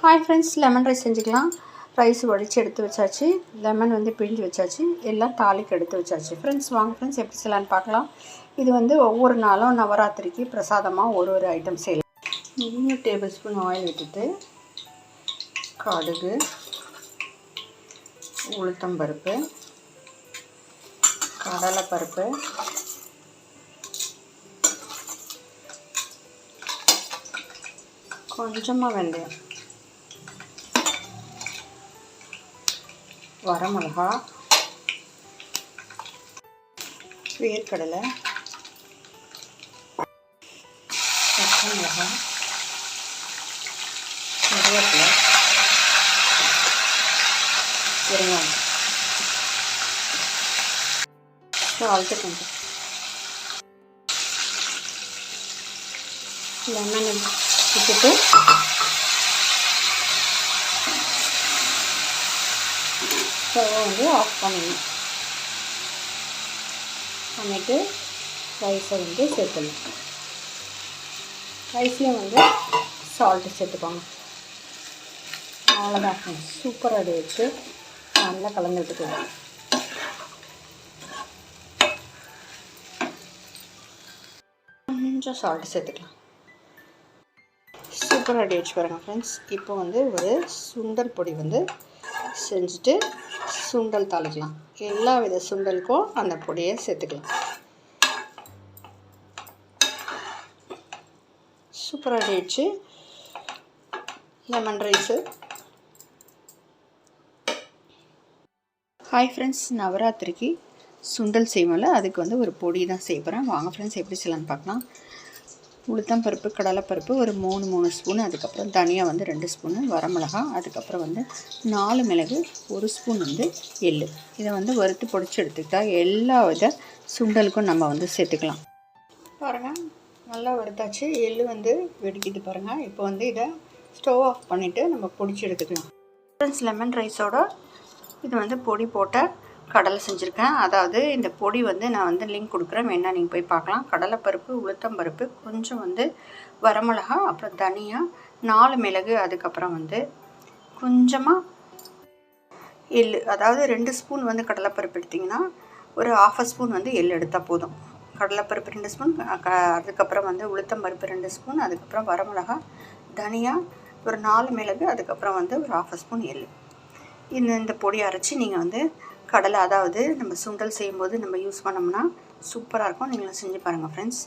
Hi friends lemon rice செஞ்சுக்கலாம். Rice உடச்சி எடுத்து வச்சாச்சு. லெமன் வந்து பிழிஞ்சு வச்சாச்சு. எல்லாம் தாலிக்கு எடுத்து வச்சாச்சு. ஃப்ரெண்ட்ஸ் வாங்க ஃப்ரெண்ட்ஸ் எப்படி செய்யலான்னு பார்க்கலாம். இது வந்து ஒவ்வொரு நாளும் நவராத்திரிக்கு பிரசாதமாக ஒரு ஒரு ஐட்டம் செய்யலாம். மூணு டேபிள் ஸ்பூன் ஆயில் விட்டுட்டு கடுகு உளுத்தம்பருப்பு கடலைப்பருப்பு கொஞ்சமாக வெந்தயம். வரமிளகா வேர்க்கடலை பச்சை மிளகா கருவேப்பிலை வெங்காயம் சால்ட்டு கொஞ்சம் லெமன் விட்டுட்டு ஸ்டவ்வை வந்து ஆஃப் பண்ணணும் பண்ணிவிட்டு ரைஸை வந்து சேர்த்துணும் ரைஸ்லேயும் வந்து சால்ட்டு சேர்த்துக்கோங்க. அவ்வளோதான் சூப்பராக ரெடி வச்சு நல்லா கலந்து விட்டுக்கலாம். கொஞ்சம் சால்ட்டு சேர்த்துக்கலாம். சூப்பராக ரெடி வச்சு பாருங்கள் ஃப்ரெண்ட்ஸ் இப்போ வந்து ஒரு சுண்டல் பொடி வந்து செஞ்சுட்டு சுண்டல் தாளிக்கலாம். எல்லா வித சுண்டலுக்கும் அந்த பொடியை சேர்த்துக்கலாம். சூப்பராக ஆகிடுச்சு லெமன் ரைஸு ஹாய் ஃப்ரெண்ட்ஸ் நவராத்திரிக்கு சுண்டல் செய்வோம்ல அதுக்கு வந்து ஒரு பொடி தான் செய்ய போகிறேன் வாங்க ஃப்ரெண்ட்ஸ் எப்படி செய்யலான்னு பார்க்கலாம். உளுத்தம் பருப்பு கடலைப்பருப்பு ஒரு மூணு மூணு ஸ்பூன். அதுக்கப்புறம் தனியாக வந்து ரெண்டு ஸ்பூனு வரமிளகா. அதுக்கப்புறம் வந்து நாலு மிளகு ஒரு ஸ்பூன் வந்து எள்ளு. இதை வந்து வறுத்து பொடிச்சு எடுத்துக்கிட்டா எல்லா வித சுண்டலுக்கும் நம்ம வந்து சேர்த்துக்கலாம். பாருங்கள் நல்லா வறுத்தாச்சு. எள்ளு வந்து வெடிக்குது பாருங்கள் இப்போ வந்து இதை ஸ்டவ் ஆஃப் பண்ணிவிட்டு நம்ம பொடிச்சு எடுத்துக்கலாம். ஃப்ரெண்ட்ஸ் லெமன் ரைஸோட இது வந்து பொடி போட்ட கடலை செஞ்சுருக்கேன். அதாவது இந்த பொடி வந்து நான் வந்து லிங்க் கொடுக்குறேன். வேணா நீங்கள் போய் பார்க்கலாம். கடலைப்பருப்பு உளுத்தம்பருப்பு கொஞ்சம் வந்து வரமிளகா அப்புறம் தனியாக நாலு மிளகு அதுக்கப்புறம் வந்து கொஞ்சமாக எள் அதாவது ரெண்டு ஸ்பூன் வந்து கடலைப்பருப்பு எடுத்திங்கன்னா ஒரு ஆஃப் ஸ்பூன் வந்து எள் எடுத்தால் போதும். கடலைப்பருப்பு ரெண்டு ஸ்பூன் அதுக்கப்புறம் வந்து உளுத்தம் பருப்பு ரெண்டு ஸ்பூன் அதுக்கப்புறம் வரமிளகா தனியா ஒரு நாலு மிளகு அதுக்கப்புறம் வந்து ஒரு ஆஃப் ஸ்பூன் எள். இந்த இந்த பொடி அரைச்சி நீங்கள் வந்து கடலை அதாவது நம்ம சுண்டல் செய்யும்போது நம்ம யூஸ் பண்ணோம்னா சூப்பராக இருக்கும். நீங்களும் செஞ்சு பாருங்கள் ஃப்ரெண்ட்ஸ்